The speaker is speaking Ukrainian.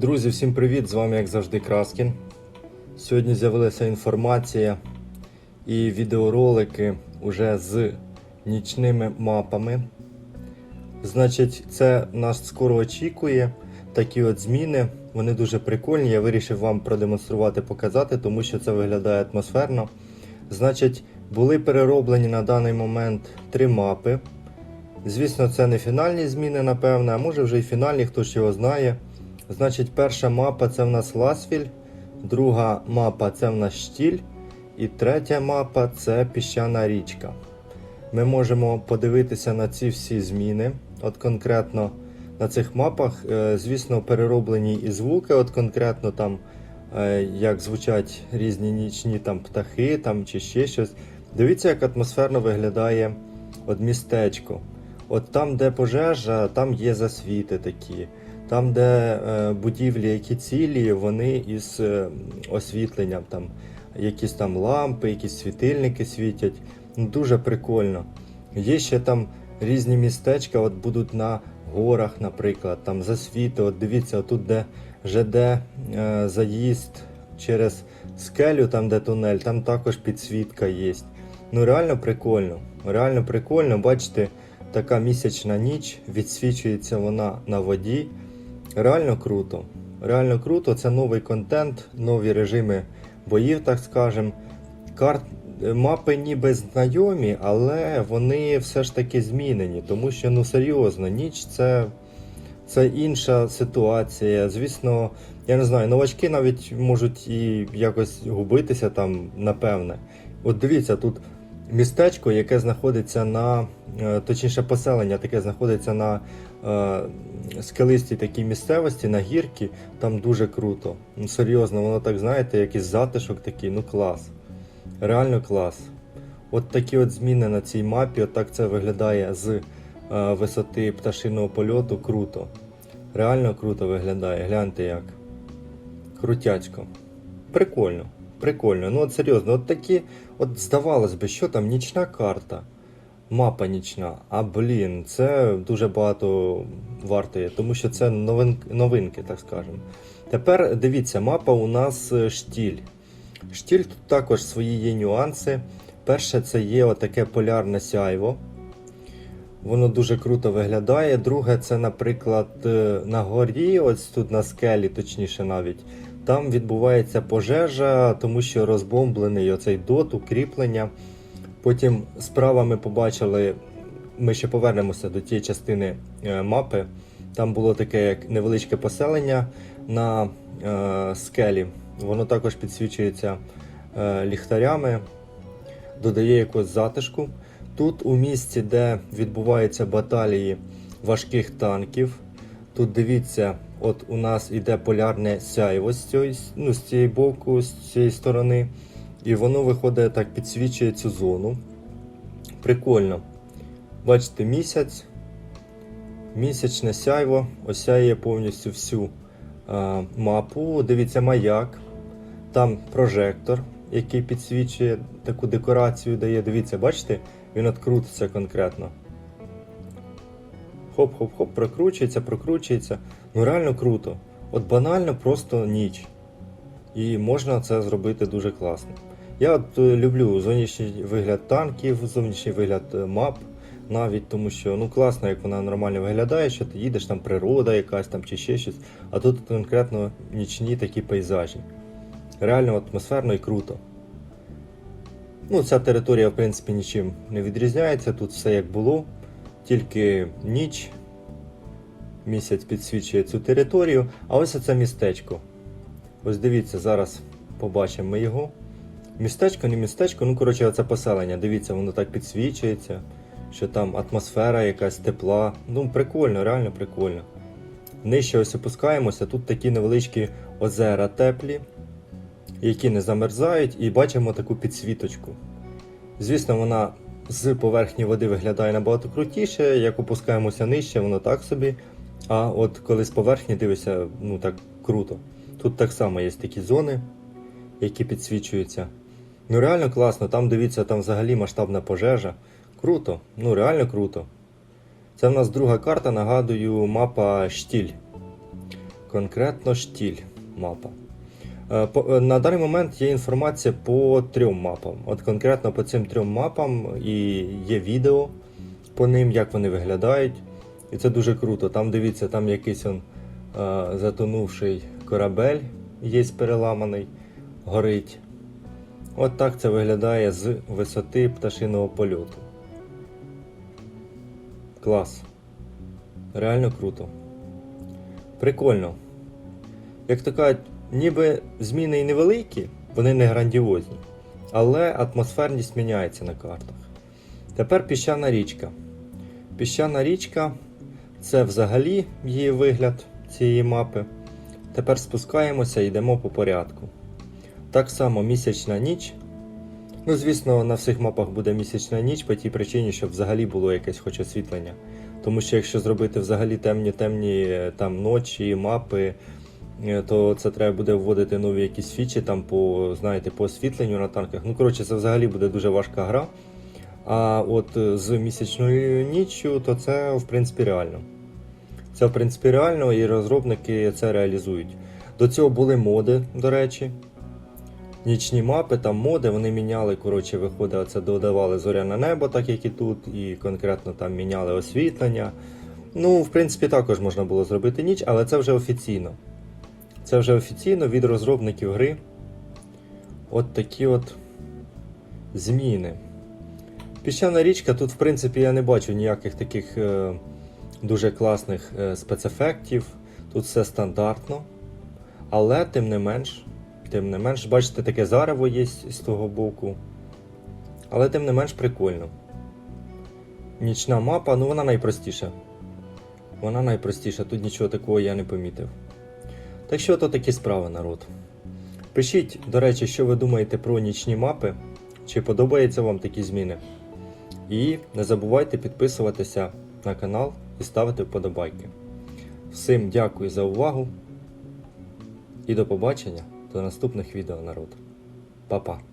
Друзі, всім привіт! З вами, як завжди, Краскін. Сьогодні з'явилася інформація і відеоролики уже з нічними мапами. Значить, це нас скоро очікує. Такі от зміни. Вони дуже прикольні. Я вирішив вам продемонструвати, показати, тому що це виглядає атмосферно. Значить, були перероблені на даний момент три мапи. Звісно, це не фінальні зміни, напевне, а може вже і фінальні, хто ж його знає. Значить, перша мапа це в нас Ласвіль, друга мапа це в нас Штіль, і третя мапа це піщана річка. Ми можемо подивитися на ці всі зміни. От конкретно на цих мапах, е, звісно, перероблені і звуки, от конкретно там, е, як звучать різні нічні там птахи там, чи ще щось. Дивіться, як атмосферно виглядає от містечко. От там, де пожежа, там є засвіти такі. Там, де е, будівлі, які цілі, вони із е, освітленням, там якісь там лампи, якісь світильники світять. Ну, дуже прикольно. Є ще там різні містечка, от будуть на горах, наприклад, там засвіти. От дивіться, отут, де ЖД е, заїзд через скелю, там де тунель, там також підсвітка є. Ну реально прикольно. Реально прикольно, бачите, така місячна ніч, відсвічується вона на воді. Реально круто. Реально круто. Це новий контент, нові режими боїв, так скажем. Карт мапи ніби знайомі, але вони все ж таки змінені, тому що ну серйозно, ніч це, це інша ситуація. Звісно, я не знаю, новачки навіть можуть і якось губитися там, напевне. От дивіться, тут містечко, яке знаходиться на, е, точніше, поселення, таке знаходиться на е, скелистій такій місцевості, на гірці, там дуже круто. Ну, серйозно, воно так, знаєте, якийсь затишок такий, ну клас. Реально клас. От такі от зміни на цій мапі, от так це виглядає з е, висоти пташиного польоту. Круто. Реально круто виглядає. Гляньте як. Крутячко. Прикольно. Прикольно. Ну от серйозно, от такі, от здавалось би, що там нічна карта, мапа нічна. А блін, це дуже багато вартує, тому що це новин, новинки, так скажемо. Тепер дивіться, мапа у нас е, штіль. Штіль тут також свої є нюанси. Перше, це є отаке полярне сяйво. Воно дуже круто виглядає. Друге, це, наприклад, е, на горі, ось тут на скелі, точніше навіть. Там відбувається пожежа, тому що розбомблений оцей дот, укріплення. Потім справа ми побачили, ми ще повернемося до тієї частини е, мапи. Там було таке як невеличке поселення на е, скелі. Воно також підсвічується е, ліхтарями, додає якогось затишку. Тут у місці, де відбуваються баталії важких танків, тут дивіться, от у нас іде полярне сяйво з цієї, ну, з цієї боку, з цієї сторони. І воно виходить так, підсвічує цю зону. Прикольно. Бачите, місяць, місячне сяйво осяє повністю всю е, мапу. Дивіться, маяк. Там прожектор, який підсвічує таку декорацію дає. Дивіться, бачите, він от крутиться конкретно. Хоп-хоп-хоп, прокручується, прокручується. Ну реально круто. От банально просто ніч. І можна це зробити дуже класно. Я от е, люблю зовнішній вигляд танків, зовнішній вигляд е, мап, навіть тому що ну класно, як вона нормально виглядає, що ти їдеш, там природа якась там чи ще щось, а тут конкретно нічні такі пейзажі. Реально атмосферно і круто. Ну, ця територія, в принципі, нічим не відрізняється, тут все як було, тільки ніч. Місяць підсвічує цю територію, а ось це містечко. Ось дивіться, зараз побачимо ми його. Містечко, не містечко, ну коротше, оце поселення. Дивіться, воно так підсвічується, що там атмосфера якась тепла. Ну, прикольно, реально прикольно. Нижче ось опускаємося, тут такі невеличкі озера теплі, які не замерзають, і бачимо таку підсвіточку. Звісно, вона з поверхні води виглядає набагато крутіше, як опускаємося нижче, воно так собі. А от коли з поверхні дивишся, ну так круто. Тут так само є такі зони, які підсвічуються. Ну реально класно, там дивіться, там взагалі масштабна пожежа. Круто, ну реально круто. Це в нас друга карта, нагадую, мапа Штіль. конкретно штіль мапа. Е, е, На даний момент є інформація по трьом мапам. От конкретно по цим трьом мапам і є відео по ним, як вони виглядають. І це дуже круто. Там дивіться, там якийсь он, е, затонувший корабель є переламаний, горить. От так це виглядає з висоти пташиного польоту. Клас. Реально круто. Прикольно. Як то кажуть, ніби зміни і невеликі, вони не грандіозні, але атмосферність міняється на картах. Тепер піщана річка. Піщана річка це взагалі її вигляд цієї мапи. Тепер спускаємося і йдемо по порядку. Так само місячна ніч. Ну, звісно, на всіх мапах буде місячна ніч по тій причині, щоб взагалі було якесь хоч освітлення. Тому що якщо зробити взагалі темні темні там ночі, мапи, то це треба буде вводити нові якісь фічі там по, знаєте, по освітленню на танках. Ну, коротше, це взагалі буде дуже важка гра. А от е, з місячною ніччю, то це в принципі реально. Це в принципі реально, і розробники це реалізують. До цього були моди, до речі. Нічні мапи, там моди, вони міняли, коротше, виходить, це додавали зоряне небо, так як і тут, і конкретно там міняли освітлення. Ну, в принципі, також можна було зробити ніч, але це вже офіційно. Це вже офіційно від розробників гри. От такі от зміни. Піщана річка, тут, в принципі, я не бачу ніяких таких е, дуже класних е, спецефектів. Тут все стандартно. Але тим не менш, тим не менш, бачите, таке зарево є з того боку. Але тим не менш прикольно. Нічна мапа, ну вона найпростіша. Вона найпростіша, тут нічого такого я не помітив. Так що то такі справи, народ. Пишіть, до речі, що ви думаєте про нічні мапи, чи подобаються вам такі зміни. І не забувайте підписуватися на канал і ставити вподобайки. Всім дякую за увагу і до побачення до наступних відео, народ. Па-па!